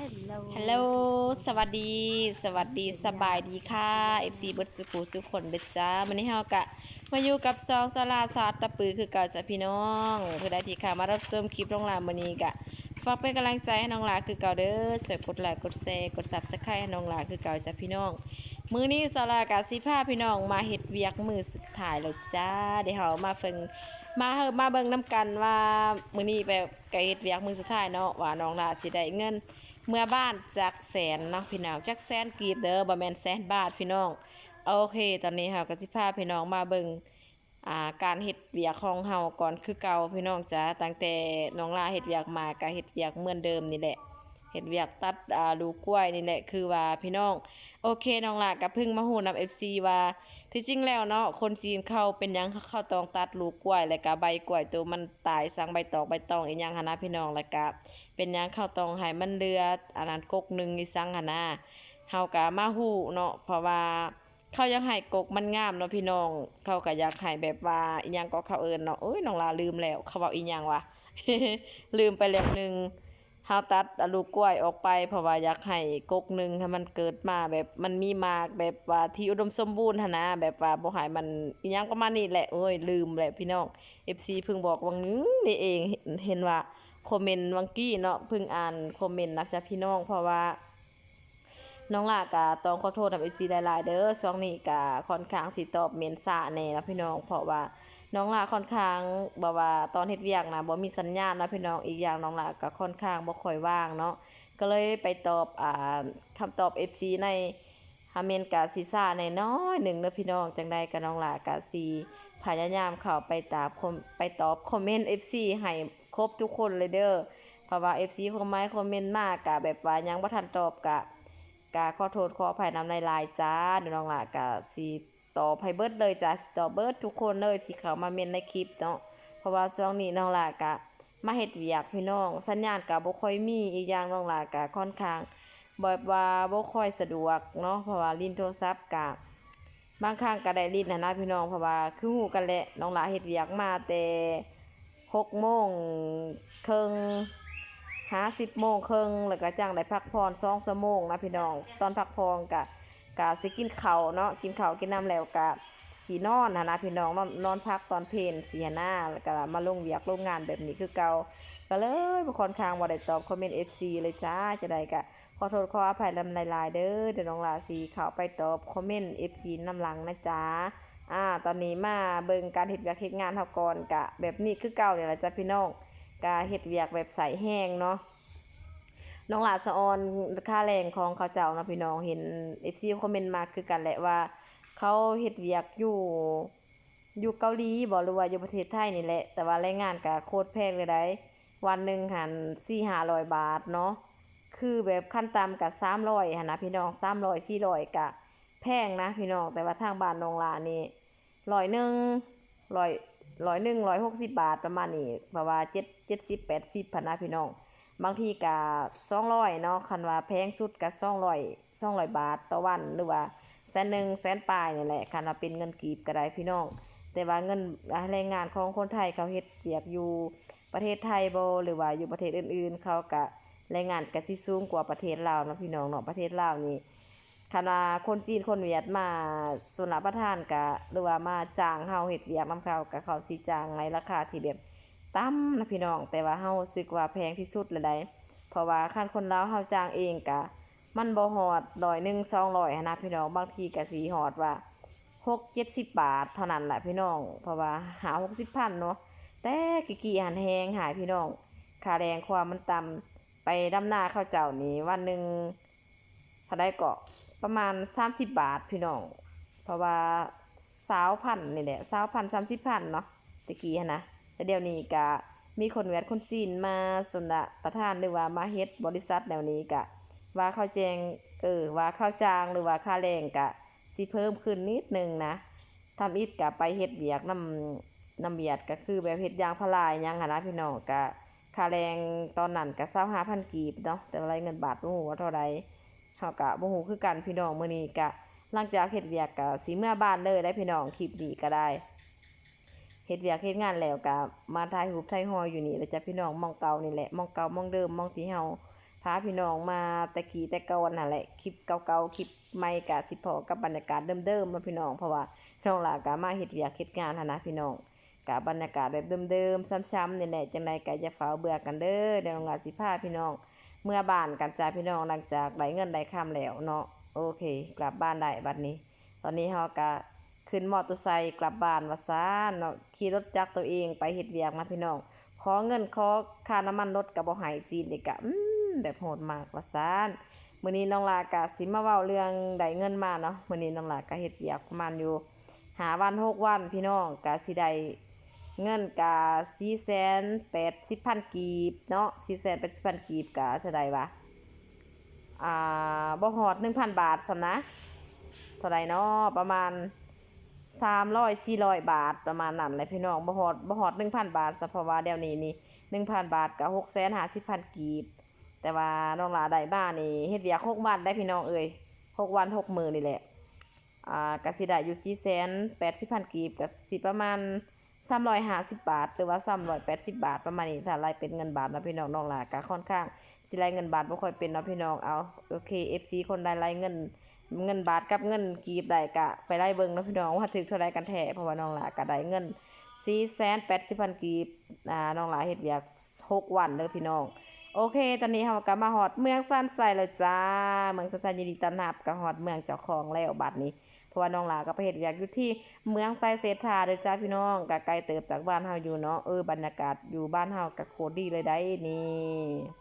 ฮัลโหลฮัลโหล สวัสดี สวัสดี สบายดีค่ะ FC เบดสุขุสุขคนเด้อจ้าวันนี้เฮากะ มาอยู่กับซองสลาซาตะปือคือเก่าจ้ะพี่น้องเพื่อได้ที่ค่ะมารับชมคลิปน้องลามื้อนี้กะ ฝากเป็นกำลังใจให้น้องลาคือเก่าเด้อช่วยกดไลค์กดแชร์กด Subscribe ให้น้องลาคือเก่าจ้ะพี่น้อง มื้อนี้สลากะสิพาพี่น้องมาเฮ็ดเวียกมือสุดท้ายแล้วจ้า เดี๋ยวเฮามาฟิงมาเฮมาเบิ่งนํกันว่ามื้อนี้แบบกเฮ็ดเวียกมือสุดท้ายเนาะว่าน้องลาสิได้เงิน เมื่อบ้านจากแสนเนาะพี่น้องจากแสนกีบเด้อบะแมนแสนบาทพี่น้องโอเค ตอนนี้เฮาก็สิพาพี่น้องมาเบิ่งอ่าการเฮ็ดเวียกของเฮาก่อนคือเก่าพี่น้องจ้าตั้งแต่น้องลาเฮ็ดเวียกมาก็เฮ็ดเวียกเหมือนเดิมนี่แหละ เฮ็ดเวียกตัดอ่าลูกกล้วยนี่แหละคือว่าพี่น้อง โอเคน้องลาก็เพิ่งมาฮู้นำ FC ว่าที่จริงแล้วเนาะคนจีนเขาเป็นยังเขาเขาตองตัดลูกกล้วยแล้วก็ใบกล้วยตัวมันตายสังใบตอกใบตองอีหยังหนะพี่น้องแล้วก็เป็นยังเข้าตองให้มันเลืออันนั้นกกหนึงอีสังหนะเฮาก็มาฮู้เนาะเพราะว่าเขาอยากให้กกมันงามเนาะพี่น้อง เขาก็อยากให้แบบว่าอีหยังก็เขาเอิ้นเนาะเอ้ยน้องลาลืมแล้ว เขาเว้าอีหยังวะลืมไปแล้วหนึง เฮาตัดอลูกกล้วยออกไป เพราะว่าอยากให้กกหนึ่งให้มันเกิดมาแบบมันมีมากแบบว่าที่อุดมสมบูรณ์หนนะแบบว่าบ่ให้มันอีหยังประมาณนี้แหละโอ้ยลืมแหละพี่น้อง FC เพิ่งบอกวังนึงนี่เองเห็นว่าคอมเมนต์วังกี้เนาะเพิ่งอ่านคอมเมนต์นักจากพี่น้อง เพราะว่าน้องลากะต้องขอโทษกับไอซีหลายๆเด้อช่วงนี้กะค่อนข้างสิตอบเมนซ่าแน่นะพี่น้อง เพราะว่า น้องลาค่อนข้างแบบว่าตอนเฮ็ดเวียกนะบ่มีสัญญาณนะพี่น้องอีกอย่างน้องลาก็ค่อนข้างบ่ค่อยว่างเนาะก็เลยไปตอบอ่าคำตอบ FC ในฮาเมนกะสิซ่าในน้อยหนึ่งเด้อพี่น้องจังใดก็น้องลากะสิพยายามเข้าไปตามคอมไปตอบคอมเมนต์ FC ให้ครบทุกคนเลยเด้อเพราะว่า FC คอมไม้คอมเมนต์มากกะแบบว่ายังบ่ทันตอบกะกาขอโทษขออภัยนำในไลน์จ้าเดี๋ยวน้องหลากะสี ต่อไพเบิร์ดเลยจ้าสิต่อเบิร์ดทุกคนเลยที่เขามาเมนในคลิปเนาะเพราะว่าช่วงนี้น้องหลากะมาเฮ็ดเวียกพี่น้อง สัญญาณกะบ่ค่อยมีอีกอย่างน้องหลากะค่อนข้างบบว่าบ่ค่อยสะดวกเนาะเพราะว่าลิ้นโทรศัพท์กะบางครั้งก็ได้ลิ้นนะนะพี่น้องเพราะว่าคือฮู้กันแหละน้องหลาเฮ็ดเวียกมาแต่6โมงครึ่งหาสิบโมงครึ่งแล้วก็จ้างได้พักผ่อนสองชั่วโมงนะพี่น้อง ตอนพักผ่อนกะ กะสิกินเขาเนาะกินเขากินน้ำแล้วกะสีนอนนะนะพี่น้องนอนนอนพักตอนเพลนสีหน้าแล้วก็มาลงเวียกลงงานแบบนี้คือเก่าก็เลยบ่ค่อนข้างบ่าได้ตอบคอมเมนต์ FC เลยจ้าจะได้กะขอโทษขออภัยลำลายๆเด้อเดี๋ยวน้องลาสีเขาไปตอบคอมเมนต์ FC น้ำหลังนะจ๊ะอ่าตอนนี้มาเบิ่งการเฮ็ดเวียกเฮ็ดงานเฮาก่อนกะแบบนี้คือเก่าเนี่ยแหละจ้ะพี่น้องกะเฮ็ดเวียกแบบใสแห้งเนาะ น้องหลาสะออนค่าแรงของเขาเจ้านะพี่น้องเห็น FC คอมเมนต์มาคือกันแหละว่า เขาเฮ็ดเวียกอยู่อยู่เกาหลีบ่หรือว่าอยู่ประเทศไทยนี่แหละ แต่ว่าแรงงานก็โคตรแพงเลยได้วันหนึ่งหัน4-500บาทเนาะคือแบบขั้นต่ำก็300หั่นนะพี่น้อง300 400ก็แพงนะพี่น้องแต่ว่าทางบ้านน้องหลานี่ร้อยหนึ่งร้อยร้อยหนึ่งร้อยหกสิบบาทประมาณนี้เพราะว่าเจ็ดเจ็ดสิบแปดสิบพันนะพี่น้อง บางทีก็สองร้อยเนาะคันว่าแพงสุดก็สองร้อยสองร้อยบาทต่อวันหรือว่าแสนหนึ่งแสนปลายนี่แหละคันว่าเป็นเงินกีบก็ได้พี่น้อง แต่ว่าเงินแรงงานของคนไทยเขาเฮ็ดเวียกอยู่ประเทศไทยโบหรือว่าอยู่ประเทศอื่น ๆ เขาก็แรงงานก็สิสูงกว่าประเทศลาวนะพี่น้องเนาะประเทศลาวนี่คันว่าคนจีนคนเวียดมาส่วนรับประทานก็หรือว่ามาจ้างเฮาเฮ็ดเวียกนำเขาก็เขาสิจ้างในราคาที่แบบ ต่ำนะพี่น้อง แต่ว่าเฮาสึกว่าแพงที่สุดเลยได้เพราะว่าคันคนลาวเฮาจ้างเองกะ มันบ่ฮอดร้อยหนึ่งสองร้อยนะพี่น้องบางทีก็สิฮอดว่าหกเจ็ดสิบบาทเท่านั้นแหละพี่น้อง เพราะว่าหาหกสิบพันเนาะแต่กี่กี่หันแหงหายพี่น้องค่าแรงความมันต่ำไปดำนาข้าวเจ้านี่วันหนึ่งเท่าได้ก็ประมาณสามสิบบาทพี่น้อง เพราะว่าสาวพันนี่แหละสาวพันสามสิบพันเนาะตะกี้นะ แต่เดี๋ยวนี้ก็มีคนเวียดคนจีนมาสนดประทานหรือว่ามาเฮ็ดบริษัทแนวนี้ก็ว่าเข้าแจงเออว่าข้าวจางหรือว่าค่าแรงก็สิเพิ่มขึ้นนิดนึงนะทำอิฐก็ไปเฮ็ดเวียกนำนำเวียดก็คือแบบเฮ็ดยางพาราอิหยังหันะพี่น้องก็ค่าแรงตอนนั้นก็25,000กีบเนาะแต่ว่าเงินบาทบ่ฮู้ว่าเท่าใดเฮาก็บ่ฮู้คือกันพี่น้องมื้อนี้ก็หลังจากเฮ็ดเวียกก็สิเมื่อบ้านเลยได้พี่น้องคลิปนี้ก็ได้ เฮ็ดเวียกเฮ็ดงานแล้วก็มาถ่ายรูปถ่ายฮอยอยู่นี่แหละจ้ะพี่น้องมองเก่านี่แหละมองเก่ามองเดิมมองที่เฮาพาพี่น้องมาตะกี้แต่ก่อนนั่นแหละคลิปเก่าๆคลิปใหม่กะสิพอกับบรรยากาศเดิมๆมาพี่น้องเพราะว่าพี่น้องหลากะมาเฮ็ดเวียกเฮ็ดงานหันนะพี่น้องกะบบรรยากาศแบบเดิมๆซ้ำๆนี่แหละจังไดก็อย่าฝ้าเบื่อกันเด้อเดี๋ยวน้องหลาสิพาพี่น้อง เมื่อบ้านกันจ้าพี่น้องหลังจากได้เงินได้คำแล้วเนาะโอเค กลับบ้านได้บัดนี้ ตอนนี้เฮาก็ ขึ้นมอเตอร์ไซค์กลับบ้านวาซานเนาะขี่รถจักรตัวเองไปเฮ็ดเวียกมาพี่น้องขอเงินขอค่าน้ำมันรถก็บ่ให้จีนนี่ก็อืมแบบโหดมากวาซานมื้อนี้น้องลากะสิมาเว้าเรื่องได้เงินมาเนาะมื้อนี้น้องลาก็เฮ็ดเวียกประมาณอยู่หาวันหกวันพี่น้องก็สิได้เงินกะ480,000กีบเนาะ480,000กีบก็จะได้วะอ่าบ่ฮอด1,000บาทสำนะเท่าไรเนาะประมาณ 300 400บาทประมาณนั้นแหละพี่น้องบ่ฮอดบ่ฮอด1,000บาทซะเพราว่าเดี๋ยวนี้นี่1,000บาทก็650,000กีบ แต่ว่าน้องหลาได้บ้านนี่เฮ็ดเวียกวันได้พี่น้องเอ้ย6วัน6มื้อนี่แหละอ่ากสิได้อยู่480,000กีบก็สิประมาณ350บบาท หรือว่า380บบาทประมาณนี้ถ้ารายเป็นเงินบาทนะพี่น้องน้องหลาก็ค่อนข้างสิรายเงินบาทบ่ค่อยเป็นเนาะพี่น้องเอาโอเค FC คนใดรายเงิน เงินบาทกับเงินกีบได้ก็ไปไล่เบิ่งนะพี่น้องว่าถึกเท่าไรกันแท้เพราะว่าน้องหลาก็ได้เงิน480,000กีบอ่าน้องหลาเฮ็ดเวียกวันเด้อพี่น้องโอเค ตอนนี้เราก็มาฮอดเมืองซันไซแล้วจ้า เมืองซันไซยินดีต้อนรับกับฮอดเมืองเจ้าของแล้วบัดนี้เพราะว่าน้องหลาก็ไปเฮ็ดเวียกอยู่ที่เมืองไซเศรษฐาเด้อจ้าพี่น้องก็ไกลเติบจากบ้านเฮาอยู่เนาะเออบรรยากาศอยู่บ้านเฮาก็โคตรดีเลยได้นี่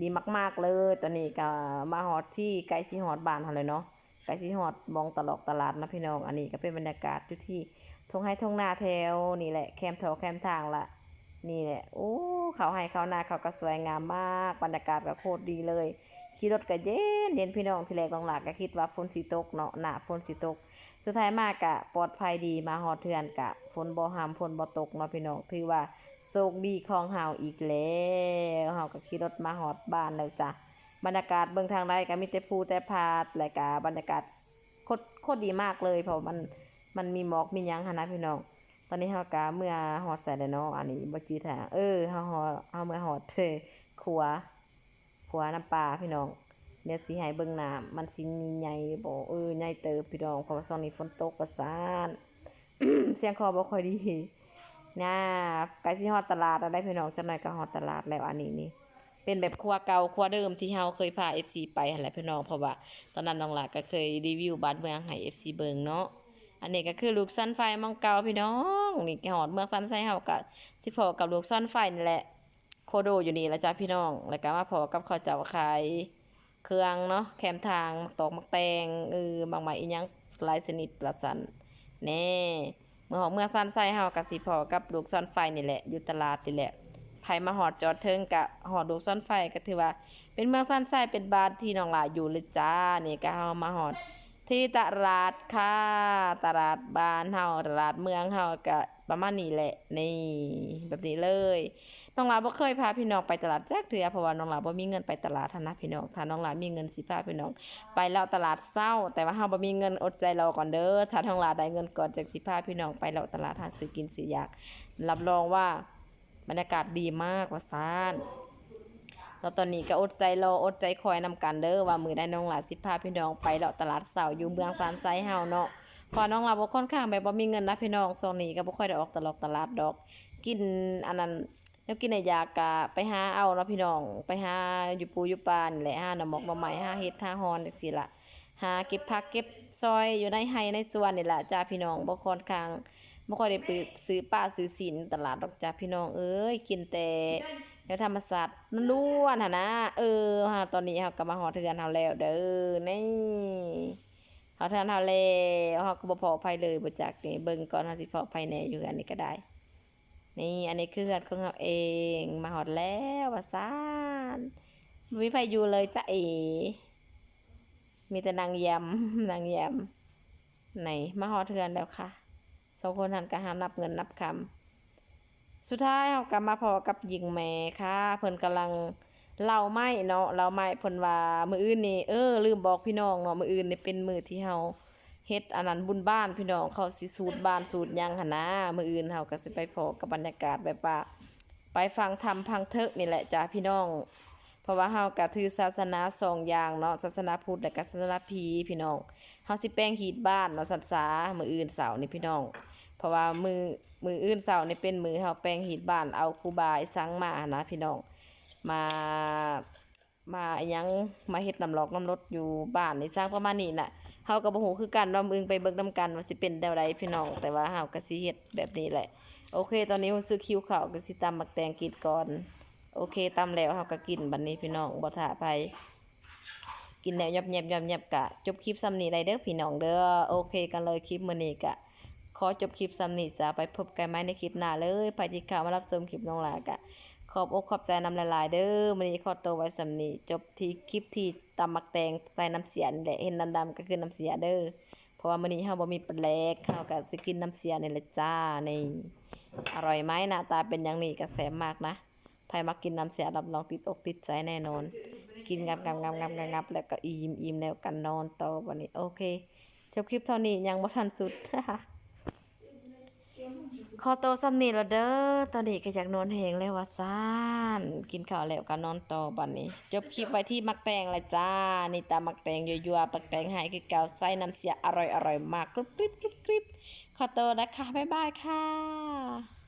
ดีมาก ๆ เลย ตอนนี้ก็มาฮอดที่ไกลสีฮอดบ้านเขาเลยเนาะไกลสีฮอดมองตลอกตลาดนะพี่น้อง อันนี้ก็เป็นบรรยากาศอยู่ที่ทงให้ทงนาแถวนี่แหละ แคมป์แถวแคมป์ทางละนี่แหละ โอ้ เขาให้เขานาเขาก็สวยงามมาก บรรยากาศก็โคตรดีเลย ขี่รถก็เย็นเย็นพี่น้องที่แรกลองหลักก็คิดว่าฝนสิตกเนาะหนาฝนสิตก สุดท้ายมากกะปลอดภัยดีมาฮอดเทือนกะฝนบ่หามฝนบ่ตกเนาะพี่น้องถือว่าโชคดีของเฮาอีกแล้วเฮาก็ขี่รถมาฮอดบ้านแล้วจ้ะบรรยากาศเบิ่งทางใดก็มีแต่ภูแต่พาดและก็บรรยากาศโคตรโคตรดีมากเลย เพราะมันมันมีหมอกมียังหนะพี่น้องตอนนี้เฮาก็เมื่อฮอดใส่เนาะอันนี้บ่จื้ทางเออเฮาฮอดเฮาเมื่อฮอดเทครัว ครัวน้ำปลาพี่น้องเดี๋ยวสิให้เบิ่งน้ำมันสิมีใหญ่บ่เออใหญ่เติบพี่น้องเพราะว่าช่วงนี้ฝนตกประสานเสียงคอบ่ค่อยดีนะใกล้สิฮอดตลาดแล้วได้พี่น้องจักหน่อยก็ฮอดตลาดแล้วอันนี้นี่เป็นแบบครัวเก่าครัวเดิมที่เฮาเคยพา FC ไปหั่นแหละพี่น้องเพราะว่าตอนนั้นน้องหลาก็เคยรีวิวบ้านเมืองให้ FC เบิ่งเนาะอันนี้ก็คือลูกซันไฟมังเกาพี่น้องนี่หอดเมืองซันไซเฮาก็สิพอกับลูกซันไฟนี่แหละ โคโดอยู่นี่แหละจ้าพี่น้อง แล้วก็มาพอกับข้าวเจ้าขายเครื่องเนาะแคมทางมักตอกมักแตงเออบางใหม่อีหยังหลายชนิดประสันแน่เมื่อหอกเมืองซันไซเฮากับสิพอกับลูกซันไฟนี่แหละอยู่ตลาดนี่แหละไผมาหอดจอดเทิงกะหอดลูกซันไฟก็ถือว่า เป็นเมืองซันไซเป็นบ้านที่น้องหลาอยู่เลยจ้านี่ก็เฮามาหอดที่ตลาดค่ะตลาดบ้านเฮาตลาดเมืองเฮาก็ประมาณนี้แหละนี่แบบนี้เลย น้องหลาบ่เคยพาพี่น้องไปตลาดแจักเทื่อเพราะว่าน้องหลาบ่มีเงินไปตลาดหั้นะพี่น้องถ้าน้องหลามีเงินสิพาพี่น้อง ไปแล้วตลาดเศร้า แต่ว่าเฮาบ่มีเงินอดใจรอก่อนเด้อถ้าน้องหลาได้เงินก่อนจักสิพาพี่น้องไปแล้วตลาดหาซื้อกินซื้ออยาก รับรองว่าบรรยากาศดีมากว่าซ่านแล้วตอนนี้ก็อดใจรออดใจคอยนำกันเด้อว่ามือได้น้องหลาสิพาพี่น้องไปเลาะตลาดเสาอยู่เมืองฟานไซเฮาเนาะพอน้องหลาบ่ค่อนข้างแบบบ่มีเงินนะพี่น้องช่วงนี้ก็บ่ค่อยได้ออกตลาดตลาดดอก กินอันนั้น แล้วกินในยากะไปหาเอาเนาะพี่น้อง ไปหาอยู่ปูอยู่ปลานี่แหละหาหน่อหมอกหน่อไม้หาเห็ดหาฮอนจังซี่ล่ะหาเก็บผักเก็บซอยอยู่ในไห้ในสวนนี่ล่ะจ้าพี่น้องบ่ค่อนข้างบ่ค่อยได้ไปซื้อปลาซื้อสินตลาดดอกจ้าพี่น้องเอ้ยกินแต่แล้วธรรมศาสตร์ล้วนๆหั่นนะเออฮะตอนนี้เฮาก็มาฮอดเทือนเฮาแล้วเด้อนี่ฮอเทือนเฮาแล้วเฮาก็บ่พอภัยเลยบ่จักนี่เบิ่งก่อนเฮาสิพอภัยแหน่อยู่อันนี้ก็ได้ นี่อันนี้คือเฮือนของเฮาเอง มาฮอดแล้วว่าซ่านบ่มีไผอยู่เลยจ้ะเอมีแต่นางยำนางยำไหนมาฮอดเทือนแล้วค่ะสองคนหันก็หานับเงินนับคำสุดท้ายเรากลับมาพอกับหญิงแม่ค่ะ เพิ่นกำลังเล่าไม้เนาะเล่าไม้เพิ่นว่ามืออื่นนี่เออลืมบอกพี่น้องเนาะมืออื่นนี่เป็นมือที่เฮา เฮ็ดอันนั้นบุญบ้านพี่น้องเขาสิสูตรบ้านสูตรยังหนนะมืออื่นเฮาก็สิไปพอกับบรรยากาศแบบว่าไปฟังธรรมพังเทอะนี่แหละจ้าพี่น้อง เพราะว่าเฮาก็ถือศาสนาสองอย่างเนาะศาสนาพุทธและก็ศาสนาพีพี่น้องเฮาสิแป้งหีดบ้านเนาะสัตสามืออื่นเสาร์นี่พี่น้อง เพราะว่ามือมืออื่นเสาร์นี่เป็นมือเฮาแป้งหีดบ้านเอาครูบาไอ้สังมานะพี่น้องมามาอยังมาเฮ็ดน้ำหลอกน้ำรถอยู่บ้านนี่สร้างประมาณนี้น่ะ เฮาก็บ่ฮู้คือกันว่ามืออื่นไปเบิ่งนํกันว่าสิเป็นแนวใดพี่น้อง แต่ว่าเฮาก็สิเฮ็ดแบบนี้แหละ โอเค ตอนนี้รู้สึกคิวข้าวก็สิตำมักแตงกินก่อน โอเคตำแล้วเฮาก็กินบัดนี้พี่น้องบ่ท่าไปกินแล้วยับยับยับยับกะ จบคลิปซ้ำนี้ได้เด้อพี่น้องเด้อโอเคกันเลยคลิปมื้อนี้กะขอจบคลิปซ้ำนี้จะไปพบกันใหม่ในคลิปหน้าเลยไปที่ข่าวมารับชมคลิปน้องหลากะ ขอบอกขอบใจนำหลายๆเด้อมื้อนี้ขอตัวไว้ซ้ำนีจบที่คลิปที่ตำมักแตงใส่น้ำเสียนี่แหละเห็นดำๆก็คือน้ำเสียเด้อเพราะว่ามื้อนี้เฮาบ่มีปลาแหลกเฮาก็สิกินน้ำเสียนี่แหละจ้านี่อร่อยไหมหน้าตาเป็นอย่างนี้ก็แซ่บมากนะใครมากินน้ำเสียรับรองติดอกติดใจแน่นอน กินงับงับงับงับงับงับแล้วก็อิ่มอิ่มแล้วกันนอนต่อวันนี้โอเคจบคลิปเท่านี้ยังบ่ทันสุด ขอโตวซ้ำนี่แล้วเด้อ ตอนนี้ก็อยากนอนแหงแล้วว่าซ่านกินข้าวแล้วก็นอนต่อบัดนนี้ จบคลิปไปที่มักแตงเลยจ้า นี่ตามักแตงยัวๆปักแตงใหายคือเกาใส่น้ำเสียอร่อยๆมากกริบกริบกริบกริบขอโตวนะคะ บ๊ายบายค่ะ